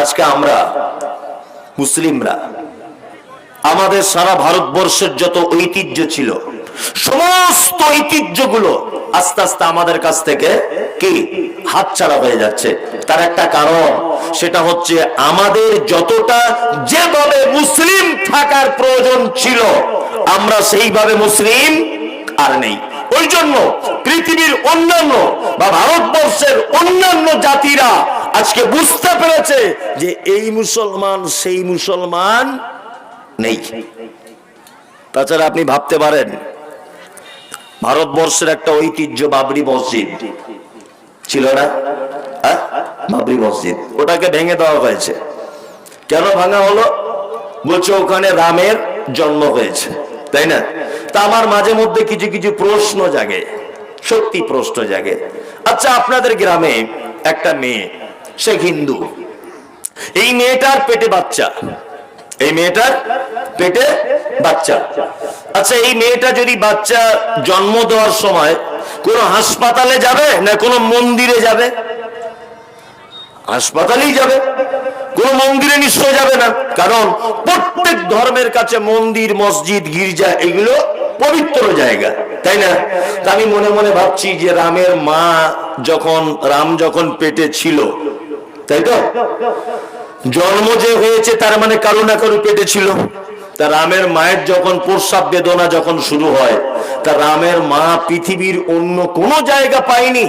আজকে আমরা মুসলিমরা, আমাদের সারা ভারতবর্ষের যত ঐতিহ্য ছিল, সমস্ত ঐতিহ্যগুলো আস্তে আস্তে আমাদের কাছ থেকে কি? হাতছাড়া হয়ে যাচ্ছে। তার একটা কারণ, সেটা হচ্ছে আমাদের যতটা যেভাবে মুসলিম থাকার প্রয়োজন ছিল, আমরা সেইভাবে মুসলিম আর নেই। ওই জন্য পৃথিবীর অন্যান্য বা ভারতবর্ষের অন্যান্য জাতিরা আজকে বুঝতে পেরেছে যে এই মুসলমান, সেই মুসলমান নেই। তাছাড়া আপনি ভাবতে পারেন, ভারতবর্ষের একটা ঐতিহ্য বাবরি মসজিদ ছিল না? হ্যাঁ? বাবরি মসজিদ। ওটাকে ভেঙে দেওয়া হয়েছে। কেন ভাঙা হলো? বলছে ওখানে রামের জন্ম হয়েছে, তাই না? তা আমার মাঝে মধ্যে কিছু কিছু প্রশ্ন জাগে, সত্যি প্রশ্ন জাগে। আচ্ছা আপনাদের গ্রামে একটা মেয়ে সে হিন্দু। এই মেয়েটার পেটে বাচ্চা। এই মেয়েটার পেটে বাচ্চা। আচ্ছা এই মেয়েটা যদি বাচ্চা জন্ম দেওয়ার সময় কোনো হাসপাতালে যাবে না কোনো মন্দিরে যাবে? হাসপাতালেই যাবে। কোন মন্দিরে নিশ্চয় যাবে না। কারণ প্রত্যেক ধর্মের কাছে মন্দির, মসজিদ, গির্জা এগুলো পবিত্র জায়গা, তাই না? আমি মনে মনে ভাবছি যে রামের মা যখন, রাম যখন পেটে ছিল তাই তো? জন্ম যে হয়েছে, তার মানে কারও না কারও পেটে ছিল। রামের মায়ের যখন প্রস্রাব বেদনা যখন শুরু হয়, তা রামের মা পৃথিবীর অন্য কোন জায়গা পায়নি।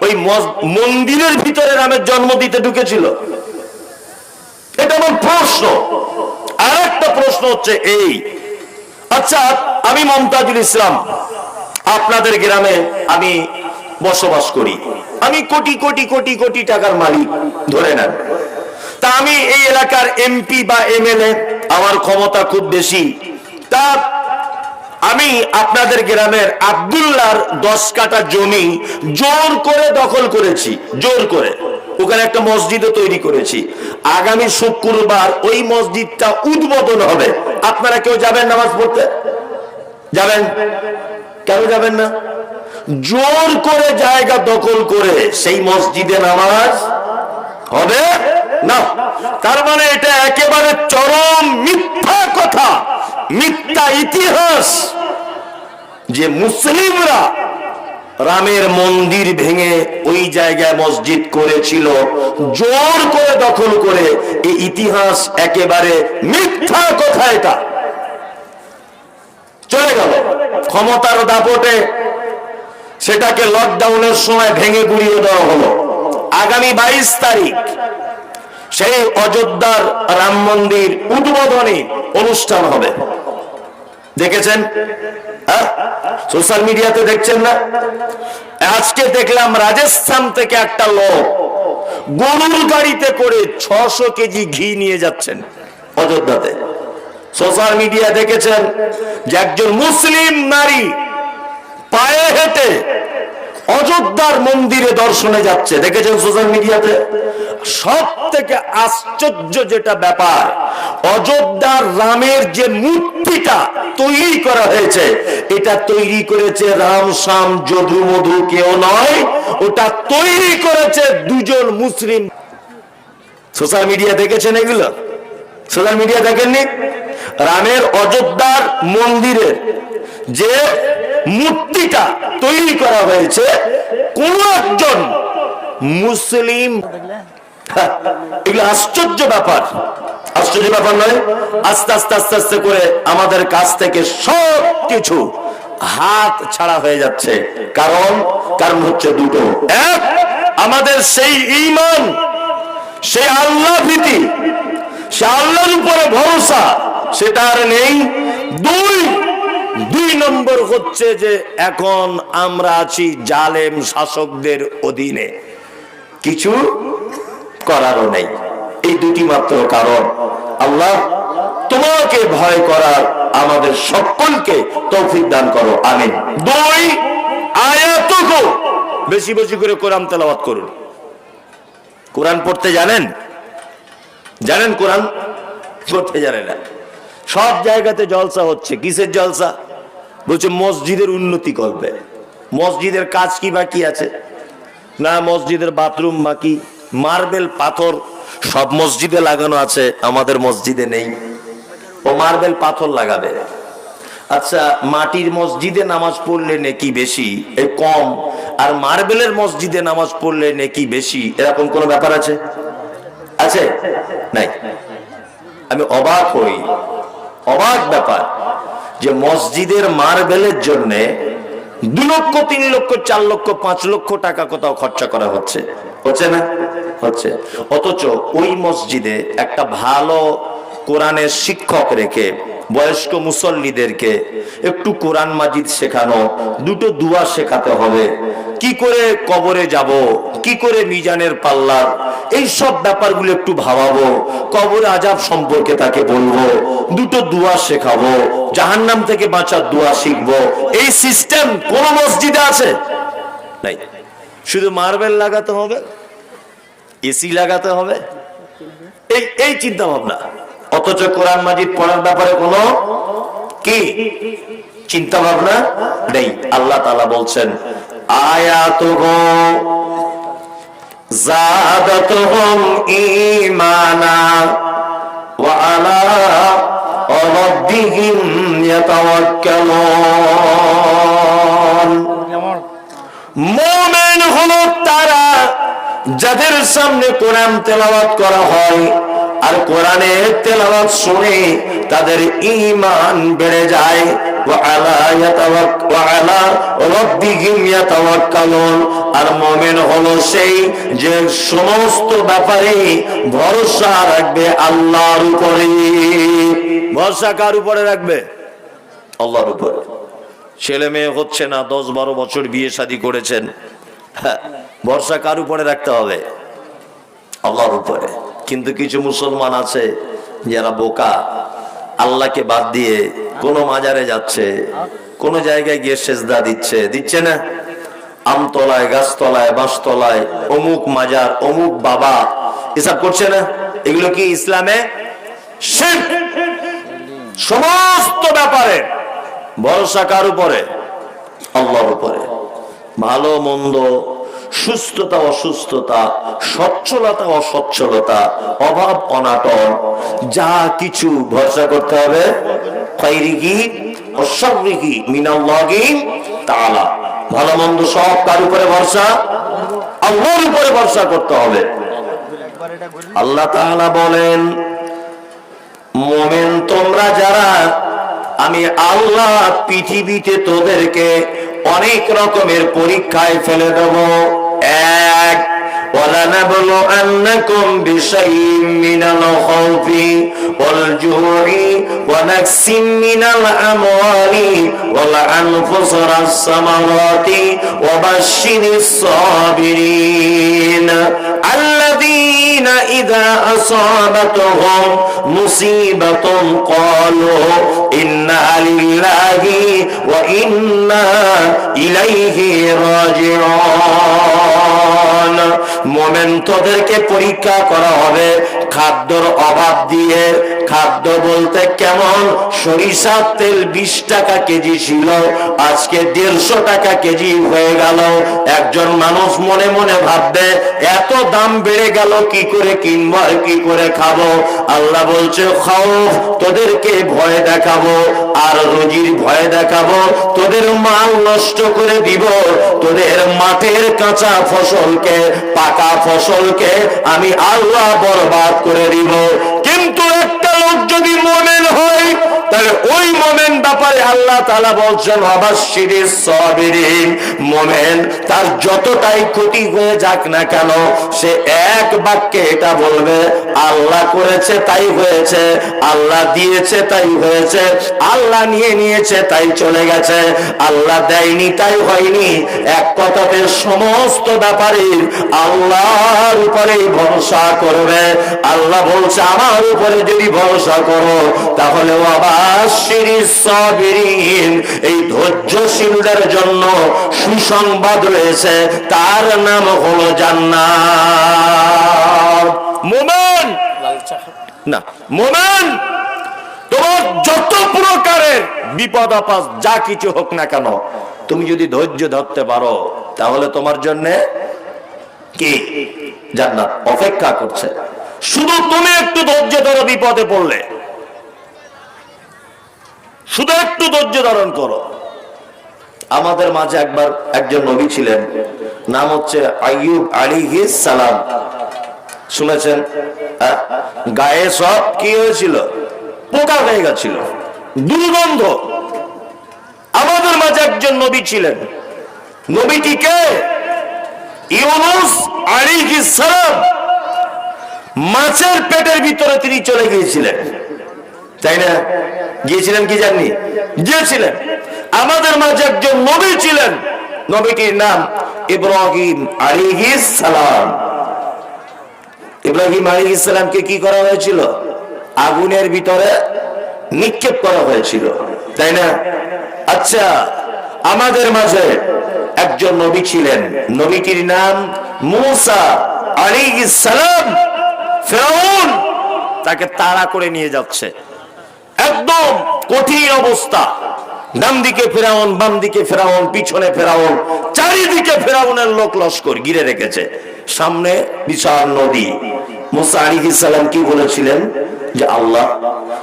ওই মন্দিরের ভিতরে রামের জন্ম দিতে ঢুকেছিল। এটা আমার প্রশ্ন। আর একটা প্রশ্ন হচ্ছে এই। আচ্ছা আমি মমতাজুল ইসলাম। আপনাদের গ্রামে আমি বসবাস করি। আমি কোটি কোটি কোটি কোটি টাকার মালিক, ধরে নেন। তা আমি এই এলাকার এমপি বা এমএলএ আমার ক্ষমতা খুব বেশি। তা আমি আপনাদের গ্রামের আব্দুল্লার দশ কাটা জমি জোর করে দখল করেছি, জোর করে। ওখানে একটা মসজিদও তৈরি করেছি। আগামী শুক্রবার ওই মসজিদটা উদ্বোধন হবে। আপনারা কেউ যাবেন নামাজ পড়তে? যাবেন? কেন যাবেন না? জোর করে জায়গা দখল করে সেই মসজিদে নামাজ হবে? না। তার মানে এটা একেবারে চরম মিথ্যা কথা, মিথ্যা ইতিহাস যে মুসলিমরা রামের মন্দির ভেঙে ওই জায়গায় মসজিদ করেছিল, জোর করে দখল করে এই ইতিহাস একেবারে মিথ্যা কথা এটা। চলে গেল। ক্ষমতার দাপটে সেটাকে লকডাউনের সময় ভেঙে গুড়িয়ে দেওয়া হলো। আগামী বাইশ তারিখ সেই অযোধ্যার রাম মন্দির উদ্বোধনী অনুষ্ঠান হবে। দেখেছেন? সোশ্যাল মিডিয়াতে দেখছেন না? আজকে দেখলাম রাজস্থান থেকে একটা লোক গরুর গাড়িতে করে ছশো কেজি ঘি নিয়ে যাচ্ছেন অযোধ্যাতে। সোশ্যাল মিডিয়া দেখেছেন যে একজন মুসলিম নারী হেঁটে অযোধ্যার মন্দিরে দর্শনে যাচ্ছে। দেখেছেন সোশ্যাল মিডিয়াতে? সব থেকে আশ্চর্য যেটা ব্যাপার, অযোধ্যার রামের যে মূর্তিটা তৈরি করা হয়েছে, এটা তৈরি করেছে রাম শাম যদু মধু কেউ নয়, ওটা তৈরি করেছে দুজন মুসলিম। সোশ্যাল মিডিয়া দেখেছেন এগুলো? সোশ্যাল মিডিয়া দেখেননি? রামের অযোধ্যার মন্দিরের যে মূর্তিটা তৈরি করা হয়েছে, কোন একজন মুসলিম এগুলো আশ্চর্য ব্যাপার। আশ্চর্য ব্যাপার নয়, আস্তে আস্তে আস্তে আস্তে করে আমাদের কাছ থেকে সব কিছু হাত ছাড়া হয়ে যাচ্ছে। কারণ কারণ হচ্ছে দুটো। এক, আমাদের সেই ইমান সেই আল্লাহ ভীতি সে আল্লাহর উপরে ভরসা, সেটা আর নেই। দুই দুই নম্বর হচ্ছে যে এখন আমরা আছি জালেম শাসকদের অধীনে। কিছু করারও নেই। এই দুটি মাত্র কারণ। আল্লাহ তোমাকে ভয় করার আমাদের সকলকে তৌফিক দান করো। আমিন। দুই আয়াতকো বেশি বেশি করে কোরআন তেলাওয়াত করুন। কোরআন পড়তে জানেন? জানেন কোরআন? পড়তে জানে না। সব জায়গাতে জলসা হচ্ছে। কিসের জলসা? বলছে, মসজিদের উন্নতি করবে। মসজিদের কাজ কি বাকি আছে? না, মসজিদের বাথরুম বাকি। মার্বেল পাথর সব মসজিদে লাগানো আছে, আমাদের মসজিদে নেই। ও মার্বেল পাথর লাগাবে। আচ্ছা মাটির মসজিদে নামাজ পড়লে নেকি বেশি? এ কম। আর মার্বেলের মসজিদে নামাজ পড়লে নেকি বেশি? এরকম কোনো ব্যাপার আছে? আছে? নাই। আমি অবাক হই। অবাক ব্যাপার। যে মসজিদের মার্বেলের জন্য দু লক্ষ, তিন লক্ষ, চার লক্ষ, পাঁচ লক্ষ টাকা কোথাও খরচা করা হচ্ছে। হচ্ছে না? হচ্ছে। অথচ ওই মসজিদে একটা ভালো কোরআনের শিক্ষক রেখে বয়স্ক মুসল্লিদেরকে একটু কোরআন মাজিদ শেখানো, দুটো দুয়া শেখাতে হবে। কি করে কবরে যাব, কি করে মিজানের পাল্লার, এই সব ব্যাপারগুলো একটু ভাবাবো, কবরে আজাব সম্পর্কে তাকে বলব, দুটো দুয়া শেখাবো, জাহান্নাম থেকে বাঁচার দুয়া শিখব। এই সিস্টেম কোন মসজিদে আছে? নাই। শুধু মার্বেল লাগাতে হবে, এসি লাগাতে হবে। এই এই চিন্তা ভাবনা অথচ কোরআন মাজিদ পড়ার ব্যাপারে কোনো কি চিন্তা ভাবনা নেই। আল্লাহ তালা বলছেন আয়াত ঈমানা ওয়া আলা রাব্বিহিম ইয়াতাওয়াক্কালুন। মোমেন হলো তারা যাদের সামনে কোরআন তেলাওয়াত করা হয় আর কোরআনের তেলাওয়াত শুনে তাদের ঈমান বেড়ে যায়। আর মুমিন হলো সেই যে সমস্ত ব্যাপারে ভরসা রাখবে আল্লাহর উপরে। ভরসা কার উপরে রাখবে? আল্লাহর উপরে। ছেলে মেয়ে হচ্ছে না দশ বারো বছর বিয়ে শাদী করেছেন। হ্যাঁ, ভরসা কার উপরে রাখতে হবে? আল্লাহর উপরে। কিন্তু কিছু মুসলমান আছে যারা বোকা, আল্লাহকে বাদ দিয়ে কোন মাজারে যাচ্ছে, কোন জায়গায় গিয়ে সেজদা দিচ্ছে দিচ্ছে না। আমতলায়, গাছতলায় বাঁশতলায় অমুক মাজার, অমুক বাবা, এসব করছে না। এগুলো কি ইসলামে। সমস্ত ব্যাপারে। ভরসা কার উপরে? আল্লাহর উপরে। ভালো, মন্দ সুস্থতা অসুস্থতা সচ্ছলতা অসচ্ছলতা অভাব অনাটন, যা কিছু ভরসা করতে হবে। ভালো মন্দ সব কার উপরে ভরসা? আল্লাহর উপরে ভরসা করতে হবে। আল্লাহ তাআলা বলেন, মোমেন তোমরা যারা, আমি আল্লাহ পৃথিবীতে তোদেরকে অনেক রকমের পরীক্ষায় ফেলে দেব এক ولنبلونكم بشيء من الخوف والجوع ونكس من الأموال والأنفس والثمرات وبشر الصابرين الذين إذا أصابتهم مصيبة قالوا ইন্না লিল্লাহি ওয়া ইন্না ইলাইহি রাজিউন। মোমেন তোদেরকে পরীক্ষা করা হবে খাদ্যর অভাব দিয়ে। খাদ্য বলতে কেমন? সরিষার তেল বিশ টাকা কেজি ছিল, আজকে দেড়শো টাকা কেজি হয়ে গেল। একজন মানুষ মনে মনে ভাববে, এত দাম বেড়ে গেল, কি করে কিনবো কি করে খাব? আল্লাহ বলছে খাও তোদেরকে ভয় দেখাবো আর রোগীর ভয় দেখাবো, তোদের মাল নষ্ট করে দিব, তোদের মাঠের কাঁচা ফসলকে, পাকা ফসলকে আমি আল্লাহ বরবাদ করে দিব। কিন্তু একটা লোক যদি মোমেন হয়, তাহলে ওই মোমেন ব্যাপারে আল্লাহ তালা বলছেন অবাশির সবিরিন। মোমেন তার যতটাই ক্ষতি হয়ে যাক না কেন, সে এক বাক্যে এটা বলবে, আল্লাহ করেছে তাই হয়েছে, আল্লাহ দিয়েছে তাই হয়েছে, আল্লাহ নিয়ে নিয়েছে তাই চলে গেছে, আল্লাহ দেয়নি তাই হয়নি। এক কথাতে সমস্ত ব্যাপারে আল্লাহর উপরেই ভরসা করবে। আল্লাহ বলছে, আমার উপরে যদি ভরসা করো, তাহলে এই ধৈর্যশীলদের জন্য সুসংবাদ রয়েছে, তার নাম হলো জান্নাত। মোমেন! না, মোমেন! তোমার যত প্রকারের বিপদ আপদ, যা কিছু হোক না কেন, তুমি যদি ধৈর্য ধরতে পারো, তাহলে তোমার জন্য কি? জান্নাত অপেক্ষা করছে। শুধু তুমি একটু ধৈর্য ধরো বিপদে পড়লে। শুধু একটু ধৈর্য ধারণ করো। আমাদের মাঝে একবার একজন নবী ছিলেন, নাম হচ্ছে আইয়ুব আলী সালাম। শুনেছেন? গায়ে সব কি হয়েছিল? পোকা হয়ে গেছিল। দুর্গন্ধ। আমাদের মাঝে একজন নবী ছিলেন। নবীটি কে? ইউনুস আলী সালাম। মাছের পেটের ভিতরে তিনি চলে গিয়েছিলেন। তাই না? গিয়েছিলেন কি জাননি? গিয়েছিলেন। আমাদের মাঝে একজন নবী ছিলেন। নবীটির নাম ইব্রাহিম আলিহিস সালাম। ইব্রাহিম আলিহিস সালামকে কি করা হয়েছিল? আগুনের ভিতরে নিক্ষেপ করা হয়েছিল। তাই না? আচ্ছা আমাদের মাঝে একজন নবী ছিলেন। নবীটির নাম মুসা আলিহিস সালাম। ফেরাউন তাকে তাড়া করে নিয়ে যাচ্ছে। একদম কঠিন অবস্থা। ডান দিকে ফেরাউন বাম দিকে ফেরাউন, পিছনে ফেরাউন, চারিদিকে ফেরাউনের লোক লস্কর ঘিরে রেখেছে। সামনে বিশাল নদী। কি বলেছিলেন? যে আল্লাহ,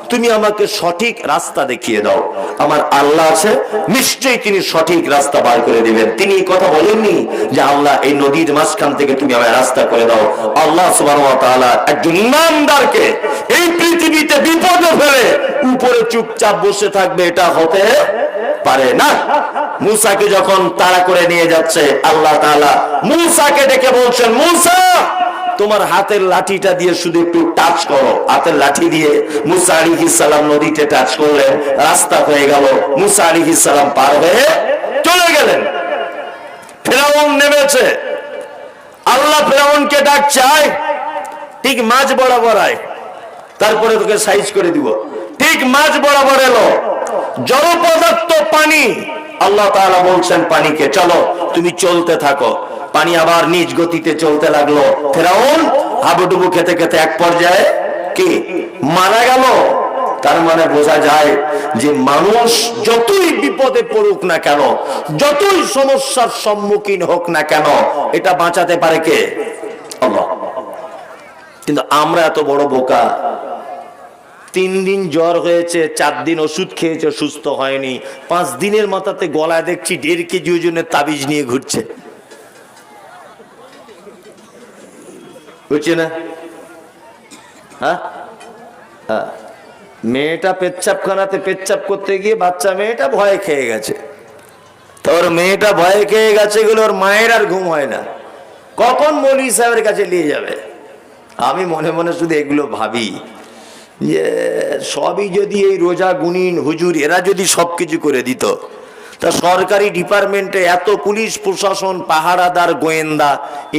তুমি আমাকে সঠিক রাস্তা দেখিয়ে দাও। আমার আল্লাহ আছে, নিশ্চয়ই তিনি সঠিক রাস্তা বার করে দিবেন। তিনি কথা বলেননি যে আল্লাহ এই নদীর মাঝখান থেকে তুমি আমায় রাস্তা করে দাও। আল্লাহ ইমানদারকে এই পৃথিবীতে বিপদে ফেলে উপরে চুপচাপ বসে থাকবে, এটা হতে পারে না। মুসাকে যখন তাড়া করে নিয়ে যাচ্ছে, আল্লাহ তাআলা মুসাকে ডেকে বলছেন, মুসা তোমার হাতের লাঠিটা দিয়ে শুধু একটু টাচ করো। হাতের লাঠি দিয়ে মুসা সালাম নদীতে টাচ করলেন, রাস্তা হয়ে গেল, মুসা সালাম পার হয়ে চলে গেলেন। ফেরাউন নেমেছে। আল্লাহ ফেরাউনকে ডাক চায় ঠিক মাছ বরাবর আয়। তারপরে তোকে সাইজ করে দিব। ঠিক মাছ বরাবর এলো। জড় পদার্থ পানি। আল্লাহ তাআলা বলছেন, পানিকে চলো, তুমি চলতে থাকো। পানি আবার নিজ গতিতে চলতে লাগল। ফেরাউন হাবুডুবু খেতে খেতে এক পর্যায়ে কি মারা গেল? তার মানে বোঝা যায় যে মানুষ যতই বিপদে পড়ুক না কেন, যতই সমস্যার সম্মুখীন হোক না কেন, এটা বাঁচাতে পারে কে? কিন্তু আমরা এত বড় বোকা। তিন দিন জ্বর হয়েছে, চার দিন ওষুধ খেয়েছে, সুস্থ হয়নি। পাঁচ দিনের মাথাতে গলায় দেখছি দেড় কেজি ওজনের তাবিজ নিয়ে ঘুরছে। বুঝছি না হ্যাঁ? হ্যাঁ। মেয়েটা পেচ্ছাপ করতে গিয়ে বাচ্চা মেয়েটা ভয় খেয়ে গেছে। তোর মেয়েটা ভয় খেয়ে গেছে গুলো ওর মায়ের আর ঘুম হয় না। কখন মৌলী সাহেবের কাছে নিয়ে যাবে? আমি মনে মনে শুধু এগুলো ভাবি যে সবই যদি এই রোজা গুনিন হুজুর, এরা যদি সবকিছু করে দিত তা সরকারি ডিপার্টমেন্টে এত পুলিশ, প্রশাসন, পাহারাদার, গোয়েন্দা,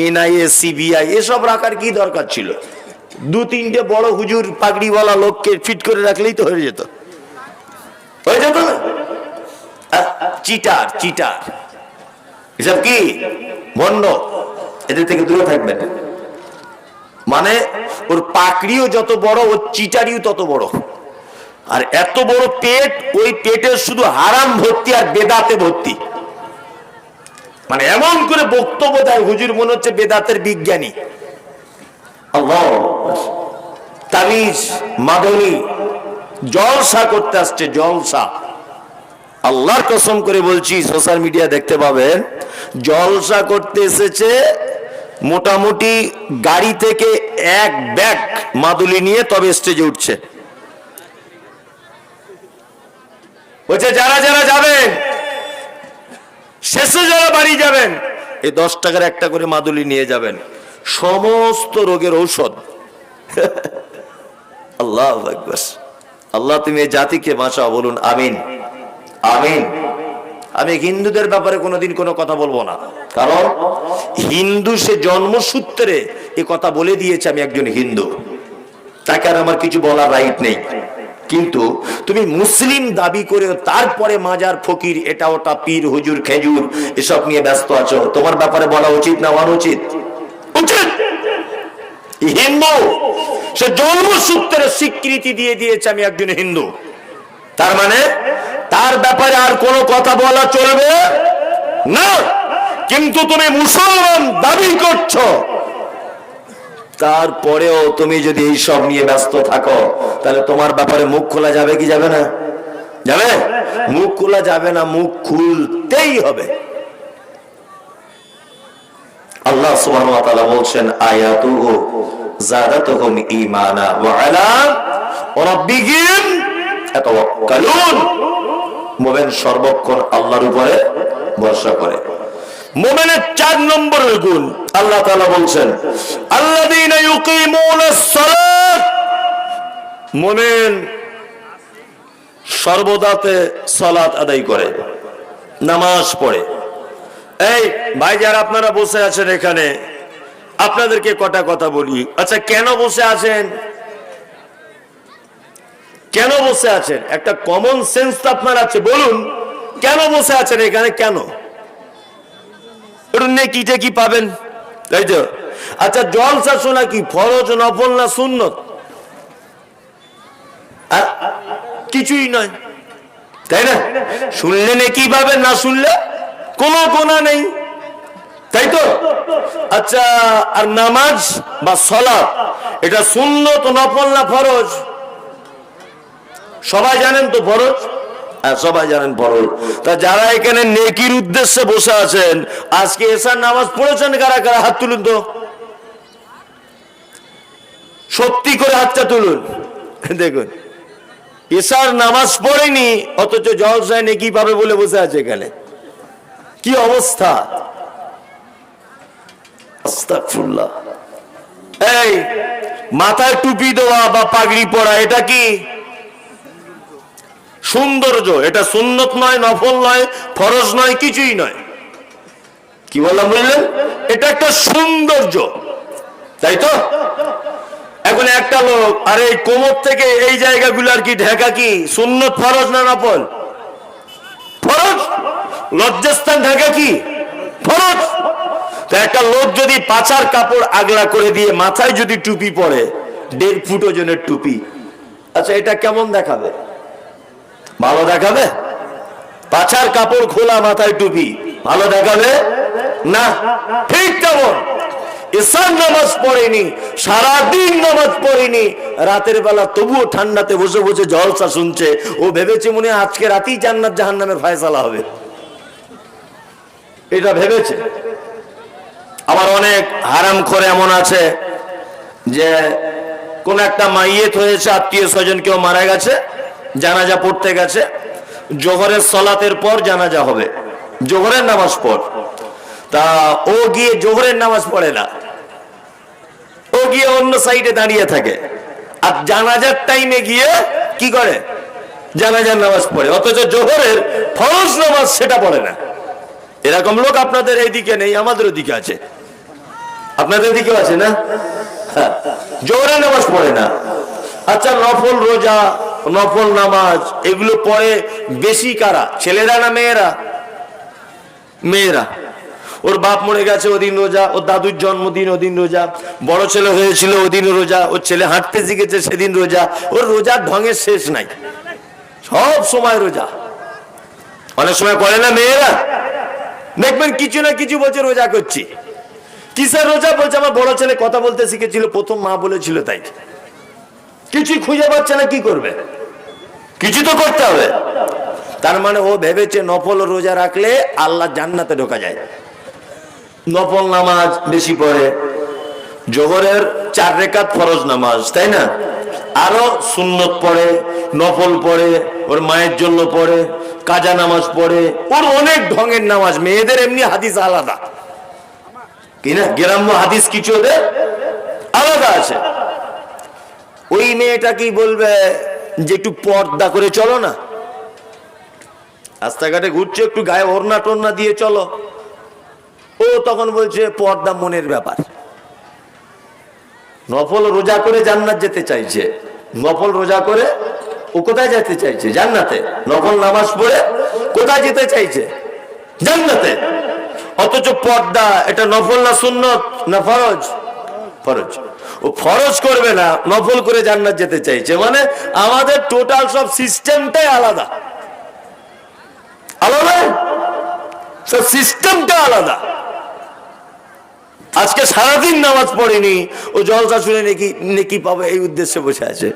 এনআইএ, সিবিআই, এসব রাখার কি দরকার ছিল? দু তিনটে বড় হুজুর পাগড়িওয়ালা লোককে ফিট করে রাখলেই তো হয়ে যেত। হয়ে যেত চিটার চিটার। এসব কি? ভণ্ড। এদের থেকে দূরে থাকবেন। মানে ওর পাকড়িও যত বড়, ওর চিটারিও তত বড়। আর এত বড় পেট, ওই পেটের শুধু হারাম ভর্তি আর বেদাতে ভর্তি। মানে এমন করে বক্তব্য দেয়, হুজুর মনে হচ্ছে বেদাতের বিজ্ঞানী। তামিজ, মাদনী, জলসা করতে আসছে, জলসা। আল্লাহর কসম করে বলছি, সোশ্যাল মিডিয়া দেখতে পাবেন, জলসা করতে এসেছে মোটামুটি গাড়ি থেকে এক ব্যাগ মাদুলি নিয়ে তবে স্টেজে উঠছে। বলছে, যারা যারা যাবেন, শেষে যারা বাড়ি যাবেন, এই দশ টাকার একটা করে মাদুলি নিয়ে যাবেন। সমস্ত রোগের ঔষধ। আল্লাহ আল্লাহ, তুমি এই জাতিকে বাঁচাও বলুন, আমিন। আমিন। আমি হিন্দুদের ব্যাপারে কোনোদিন কোনো কথা বলব না। কারণ, হিন্দু সে জন্মসূত্রে এ কথা বলে দিয়েছে, আমি একজন হিন্দু। তাকে আর আমার কিছু বলার রাইট নেই। কিন্তু তুমি মুসলিম দাবি করে তারপরে মাজার ফকির, এটা ওটা পীর, হুজুর, খেজুর, এসব নিয়ে ব্যস্ত আছো। তোমার ব্যাপারে বলা উচিত না অনুচিত? উচিত! হিন্দু! সে জন্মসূত্রে স্বীকৃতি দিয়ে দিয়েছে আমি একজন হিন্দু। তার মানে তার ব্যাপারে আর কোনো কথা বলা চলবে না। কিন্তু তুমি মুসলমান দাবি করছ। তারপরেও তুমি যদি এই সব নিয়ে ব্যস্ত থাকো, তাহলে তোমার ব্যাপারে মুখ খোলা যাবে কি যাবে না? যাবে? মুখ খোলা যাবে না, মুখ খুলতেই হবে। আল্লাহ সুবহানাহু ওয়া তাআলা বলছেন, আয়াতুহু জাদাতুহুম ঈমানা ওয়া আলা রাব্বিহিম সর্বক্ষণ আল্লাহর উপরে ভরসা করে। মুমিনের চার নম্বরের গুণ, আল্লাহ তাআলা বলছেন সালাত। মুমিন সর্বদাতে সালাত আদায় করে, নামাজ পড়ে। এই ভাই যারা আপনারা বসে আছেন এখানে, আপনাদেরকে কটা কথা বলি। আচ্ছা কেন বসে আছেন? কেন বসে আছেন? একটা কমন সেন্স তো আপনার আছে, বলুন, কেন বসে আছেন এখানে? কেন? একটু নেকি টেকি পাবেন। তাই তো আচ্ছা কি, ফরজ নফল না কিছুই নয়। তাই না? শুনলে নেকি পাবেন না শুনলে কোনো গোনা নেই। তাই তো? আচ্ছা আর নামাজ বা সলাপ এটা সুন্নত নফল না ফরজ? সবাই জানেন তো ফরজ? সবাই জানেন ফরজ তা যারা এখানে নেকির উদ্দেশ্যে বসে আছেন, আজকে এসার নামাজ পড়েছেন কারা কারা? হাত তুলুন তো। সত্যি করে হাতটা তুলুন। দেখুন। এসার নামাজ পড়েনি, অথচ জলসায় নেকি পাবে বলে বসে আছে এখানে। কি অবস্থা? এই, মাথায় টুপি দেওয়া বা পাগড়ি পরা, এটা কি? সৌন্দর্য, এটা সুন্নত নয়, নফল নয়, ফরজ নয়, কিছুই নয়। কি বললাম বুঝলেন? এটা একটা সৌন্দর্য। তাই তো? এখন একটা লোক, আরে এই কোমর থেকে এই জায়গাগুলো আর কি ঢেকা কি? সুন্নত ফরজ না নফল? ফরজ? লজ্জাস্থান ঢাকা কি? ফরজ। তো একটা লোক যদি পাচার কাপড় আগলা করে দিয়ে মাথায় যদি টুপি পরে, দেড় ফুট ওজনের টুপি। আচ্ছা এটা কেমন দেখাবে? ভালো দেখাবে? পাছার কাপড় খোলা মাথায় টুপি, ভালো দেখাবে? না, ঠিক তেমন। ইসান নামাজ পড়েনি, সারাদিন নামাজ পড়েনি। রাতের বেলা তবুও ঠান্ডাতে বসে বসে জলসা শুনছে। ও ভেবেছে মনে আজকে রাতেই জান্নাত জাহান্নামের ফায়সালা হবে। এটা ভেবেছে। আবার অনেক হারাম করে এমন আছে যে, কোন একটা মাইয়েত হয়েছে, আত্মীয় স্বজন কেউ মারা গেছে জানাজা পড়তে গেছে। জোহরের সলাতের পর জানাজা হবে। জোহরের নামাজ পড়। তা ও গিয়ে জোহরের নামাজ পড়ে না। ও গিয়ে অন্য সাইডে দাঁড়িয়ে থাকে। আর জানাজার টাইমে গিয়ে কি করে? জানাজার নামাজ পড়ে। অথচ জোহরের ফরজ নামাজ সেটা পড়ে না। এরকম লোক আপনাদের এইদিকে নেই, আমাদের ওদিকে আছে। আপনাদের দিকেও আছে না? হ্যাঁ। জোহরে নামাজ পড়ে না। আচ্ছা নফল রোজা নফল নামাজ, এগুলো পড়ে বেশি কারা? ছেলেরা না মেয়েরা? মেয়েরা। ওর বাপ মরে গেছে, ওদিন রোজা, ওর দাদুর জন্মদিন ওদিন রোজা, বড় ছেলে হয়েছিল ওদিন রোজা, ওর ছেলে হাঁটতে শিখেছে সেদিন রোজা, ওর রোজার ঢঙের শেষ নাই। সব সময় রোজা। অনেক সময় করে না মেয়েরা? দেখবেন কিছু না কিছু বলছে রোজা করছি। কিসের রোজা বলছে? আমার বড় ছেলে কথা বলতে শিখেছিল, প্রথম মা বলেছিল তাই। কিছুই খুঁজে পাচ্ছে না, কি করবে? কিছু তো করতে হবে। তার মানে ও ভেবেছে নফল রোজা রাখলে আল্লাহ জান্নাতে ঢোকা যায়। নফল নামাজ বেশি পড়ে, জোহরের চার রেখাত ফরজ নামাজ, তাই না? আরও সুন্নত পড়ে, নফল পড়ে, ওর মায়ের জন্য পড়ে, কাজা নামাজ পড়ে, ওর অনেক ঢঙের নামাজ, মেয়েদের এমনি হাদিস আলাদা। কি না? গ্রাম্য হাদিস কিছু ওদের আলাদা আছে। ওই মেয়েটা কি বলবে? যে একটু পর্দা করে চলো না। রাস্তাঘাটে ঘুরছে, একটু গায়ে ওড়না টোড়না দিয়ে চলো। ও তখন বলছে, পর্দা মনের ব্যাপার। নফল রোজা করে জান্নাত যেতে চাইছে। নফল রোজা করে ও কোথায় যেতে চাইছে? জান্নাতে। নফল নামাজ পড়ে কোথায় যেতে চাইছে? জান্নাতে। অথচ পর্দা, এটা নফল না সুন্নত না ফরজ? ফরজ। ও ফরজ করবে না, নফল করে জান্নাত যেতে চাইছে। মানে আমাদের টোটাল সব সিস্টেমটাই আলাদা। আলাদা সব সিস্টেমটা আলাদা। আজকে সারাদিন নামাজ পড়েনি, ও জলসা শুনে নাকি, নেকি পাবে এই উদ্দেশ্যে বসে আছে।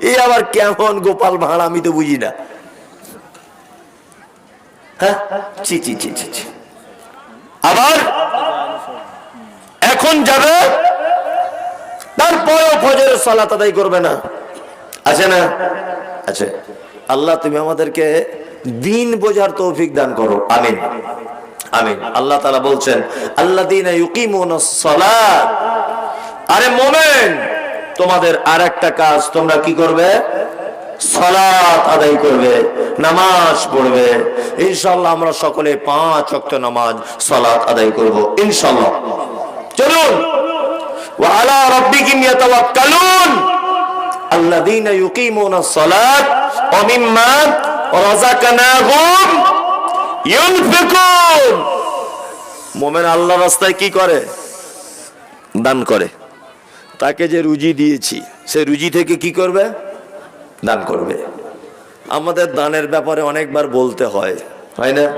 এই আবার কেমন গোপাল ভাঁড়, আমি তো বুঝি না। হ্যাঁ? চি চি চি চি। আবার? এখন যাবে? তারপরেও ফজরের সালাত আদায় করবে না। আছে না? আছে। আল্লাহ, তুমি আমাদেরকে দিন বোঝার তৌফিক দান করো। আমিন। আমিন। আল্লাহ তাআলা বলছেন ইউকিমুনাস সালাত। আরে মোমেন, তোমাদের আর একটা কাজ তোমরা কি করবে? সালাত আদায় করবে, নামাজ পড়বে। ইনশাআল্লাহ আমরা সকলে পাঁচ ওয়াক্ত নামাজ সালাত আদায় করব। ইনশাআল্লাহ। চলুন। রাব্বিকিম ইয়াতাওয়াক্কালুন। আল্লাযীনা ইউকিমুনাস সালাত ওয়া মিম্মা রাযাকনাহুম ইউনফিকুন। মুমিন আল্লাহর রাস্তায় কি করে? দান করে। তাকে যে রুজি দিয়েছি, সে রুজি থেকে কি করবে? দান করবে। আমাদের দানের ব্যাপারে অনেকবার বলতে হয় হয় না?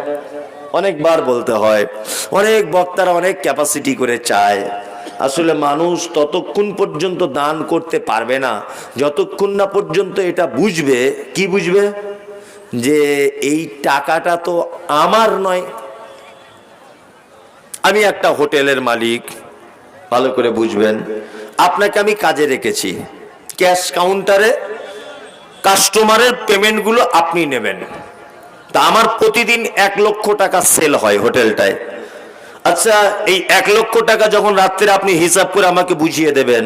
অনেকবার বলতে হয়। অনেক বক্তারা অনেক ক্যাপাসিটি করে চায়। আসলে মানুষ ততক্ষণ পর্যন্ত দান করতে পারবে না। যতক্ষণ না পর্যন্ত এটা বুঝবে, কি বুঝবে? যে এই টাকাটা তো আমার নয়। আমি একটা হোটেলের মালিক, ভালো করে বুঝবেন। আপনাকে আমি কাজে রেখেছি। ক্যাশ কাউন্টারে কাস্টমারের পেমেন্টগুলো আপনি নেবেন। তা আমার প্রতিদিন এক লক্ষ টাকা সেল হয় হোটেলটায়। আচ্ছা এই এক লক্ষ টাকা যখন রাত্রে আপনি হিসাব করে আমাকে বুঝিয়ে দেবেন,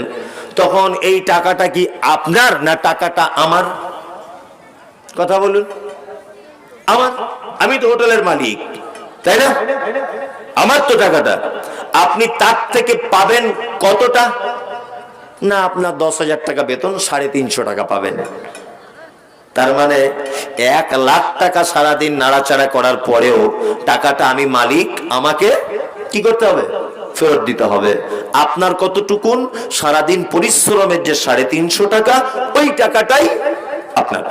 তখন এই টাকাটা কি আপনার না টাকাটা আমার? কথা বলুন। আমার? আমি তো হোটেলের মালিক, তাই না? আমার তো টাকাটা। আপনি তার থেকে পাবেন কতটা? না, আপনার দশ হাজার টাকা বেতন সাড়ে তিনশো টাকা পাবেন। তার মানে এক লাখ টাকা সারাদিন নাড়াচাড়া করার পরেও টাকাটা আমি মালিক, আমাকে কি করতে হবে? ফেরত দিতে হবে। আপনার কতটুকুন? সারাদিন পরিশ্রমের যে সাড়ে তিনশো টাকা, ওই টাকাটাই আপনার।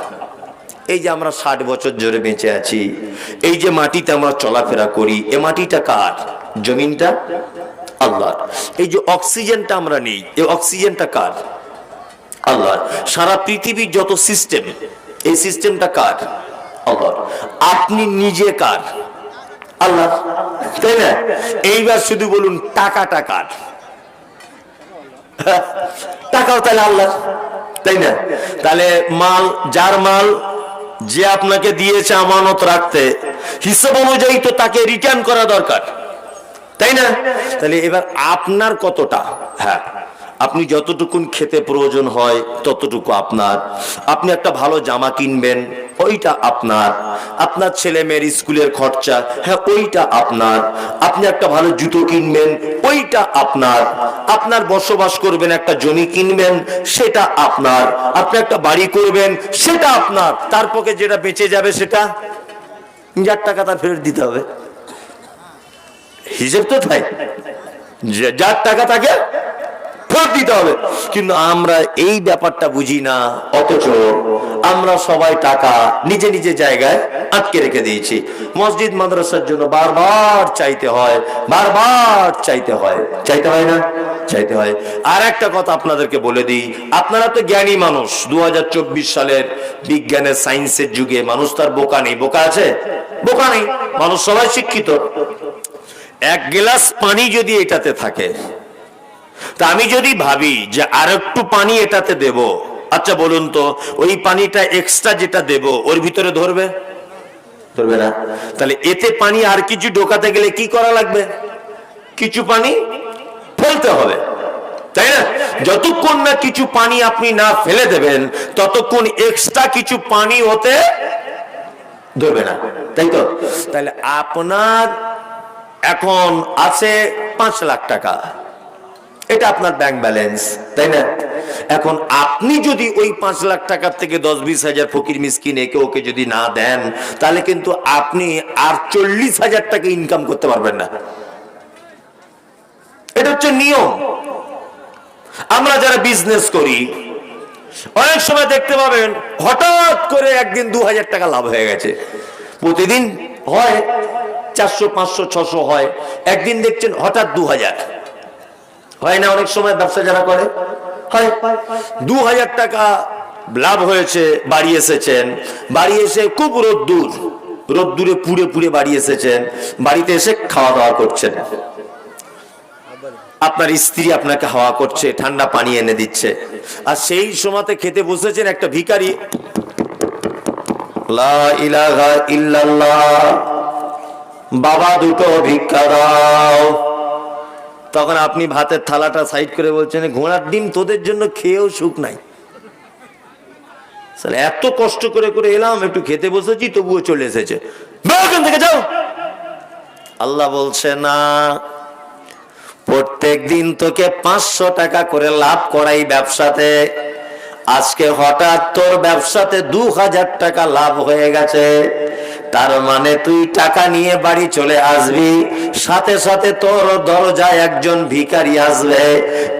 এই যে আমরা ষাট বছর জোরে বেঁচে আছি, এই যে মাটিতে আমরা চলাফেরা করি, এ মাটিটা কার? জমিনটা? আল্লাহ এই যে অক্সিজেনটা আমরা নেই এই অক্সিজেনটা কার? আল্লাহ সারা পৃথিবীর যত সিস্টেম, এই সিস্টেমটা কার? আল্লাহ আপনি নিজে কার? তাই না? এইবার শুধু বলুন, টাকাটা কার? টাকাও তাহলে আল্লাহ। তাই না? তাহলে মাল, যার মাল যে আপনাকে দিয়েছে আমানত রাখতে, হিসাব অনুযায়ী তো তাকে রিটার্ন করা দরকার। তাই না? তাহলে এবার আপনার কতটা? হ্যাঁ। আপনি যতটুকুন খেতে প্রয়োজন হয় ততটুকু আপনার। আপনি একটা ভালো জামা কিনবেন, ওইটা আপনার। আপনার ছেলে মেয়ের স্কুলের খরচা হ্যাঁ ওইটা আপনার। আপনি একটা ভালো জুতো কিনবেন, ওইটা আপনার। আপনার বসবাস করবেন, একটা জমি কিনবেন, সেটা আপনার। আপনি একটা বাড়ি করবেন, সেটা আপনার। তার পক্ষে যেটা বেঁচে যাবে, সেটা যার টাকা তার ফেরত দিতে হবে। হিসেব তো তাই। যার টাকা তাকে ফেরত দিতে হবে। কিন্তু আমরা এই ব্যাপারটা বুঝি না, অথচ আমরা সবাই টাকা নিজে নিজে জায়গায় আটকে রেখে দিয়েছি। মসজিদ মাদ্রাসার জন্য বারবার চাইতে হয়, বারবার চাইতে হয়। চাইতে হয় না? চাইতে হয়। আর একটা কথা আপনাদেরকে বলে দিই, আপনারা তো জ্ঞানী মানুষ। দু হাজার চব্বিশ সালের বিজ্ঞানের সায়েন্সের যুগে মানুষ তার বোকা নেই। বোকা আছে? বোকা নেই। মানুষ সবাই শিক্ষিত। এক গ্লাস পানি যদি এটাতে থাকে তা আমি যদি ভাবি যে আর একটু পানি এটাতে দেব আচ্ছা বলুন তো, ওই পানিটা এক্সট্রা যেটা দেব, ওর ভিতরে ধরবে? ধরবে না। তাহলে এতে পানি আর কিছু ঢোকাতে গেলে কি করা লাগবে? কিছু পানি ফেলতে হবে। তাই না? যতক্ষণ না কিছু পানি আপনি না ফেলে দেবেন, ততক্ষণ এক্সট্রা কিছু পানি হতে ধরবে না। তাই তো? তাহলে আপনার এখন আছে পাঁচ লাখ টাকা। এটা আপনার ব্যাংক ব্যালেন্স তাই না? এখন আপনি যদি ওই পাঁচ লাখ টাকার থেকে দশ বিশ হাজার ফকির মিসকিন একে ওকে যদি না দেন, তাহলে কিন্তু আপনি আর চল্লিশ হাজার টাকা ইনকাম করতে পারবেন না। এটা হচ্ছে নিয়ম। আমরা যারা বিজনেস করি, অনেক সময় দেখতে পাবেন হঠাৎ করে একদিন দু হাজার টাকা লাভ হয়ে গেছে। প্রতিদিন হয় চারশো, পাঁচশো, ছশো হয়। একদিন দেখছেন হঠাৎ দু হাজার। হয় না অনেক সময় ব্যবসা যারা করে? দু হাজার টাকা লাভ হয়েছে, বাড়ি এসেছেন। বাড়ি এসে খুব রোদ্দুর। রোদ্দুরে পুড়ে পুড়ে বাড়ি এসেছেন। বাড়িতে এসে খাওয়া দাওয়া করছেন। আপনার স্ত্রী আপনাকে হাওয়া করছে, ঠান্ডা পানি এনে দিচ্ছে। আর সেই সময়তে খেতে বসেছেন একটা ভিকারি ইলাহা ইল্লাল্লাহ। বাবা দুটো ভিক্ষা দাও। তখন আপনি ভাতের থালাটা সাইড করে বলছেন, ঘোড়ার ডিম তোদের জন্য খেয়েও সুখ নাই। এত কষ্ট করে করে এলাম, একটু খেতে বসেছি, তবুও চলে এসেছে। থেকে যাও। আল্লাহ বলছে, না প্রত্যেক দিন তোকে পাঁচশো টাকা করে লাভ করাই ব্যবসাতে। আজকে হঠাৎ তোর ব্যবসাতে দু হাজার টাকা লাভ হয়ে গেছে। তার মানে তুই টাকা নিয়ে বাড়ি চলে আসবি। সাথে সাথে তোর দরজায় একজন ভিখারি আসবে।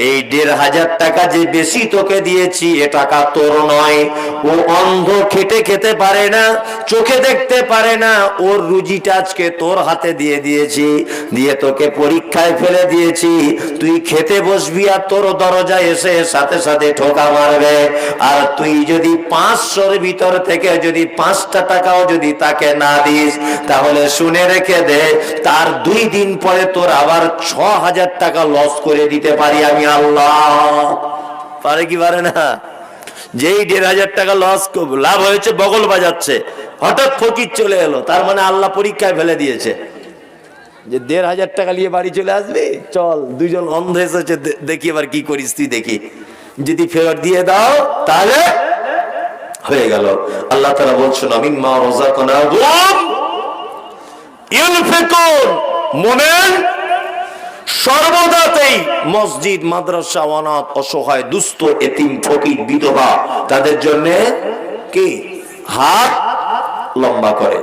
এই দেড় হাজার টাকা যে বেশি তোকে দিয়েছি, এ টাকা তোর নয়। ও অন্ধ খেটে খেতে পারে না, চোখে দেখতে পারে না। ওর রুজিটা আজকে তোর হাতে দিয়ে দিয়েছি। দিয়ে তোকে পরীক্ষায় ফেলে দিয়েছি। তুই খেতে বসবি আর তোর দরজায় এসে সাথে সাথে ঠোকা মারবে। আর তুই যদি পাঁচশোর ভিতর থেকে যদি পাঁচটা টাকাও যদি তাকে না দিস তাহলে শুনে রেখে দে, তার দুই দিন পরে তোর আবার ছ হাজার টাকা লস করে দিতে পারি আমি আল্লাহ। পারে কি পারে না? যেই দেড় হাজার টাকা লস লাভ হয়েছে, বগল বাজাচ্ছে, হঠাৎ ফকির চলে এলো, তার মানে আল্লাহ পরীক্ষায় ফেলে দিয়েছে। যে দেড় হাজার টাকা নিয়ে বাড়ি চলে আসবে? চল দুজন অন্ধ এসেছে দেখি এবার কি করিস, তুই দেখি। যদি ফেরত দিয়ে দাও, তাহলে হয়ে গেল। আল্লাহ তারা বলছেন আমি মা রোজা কনা মোমেন সর্বদাতেই মসজিদ, মাদ্রাসা অনাথ অসহায়, দুস্থ, এতিম, ফকির, বিধবা, তাদের জন্য কি? হাত লম্বা করে।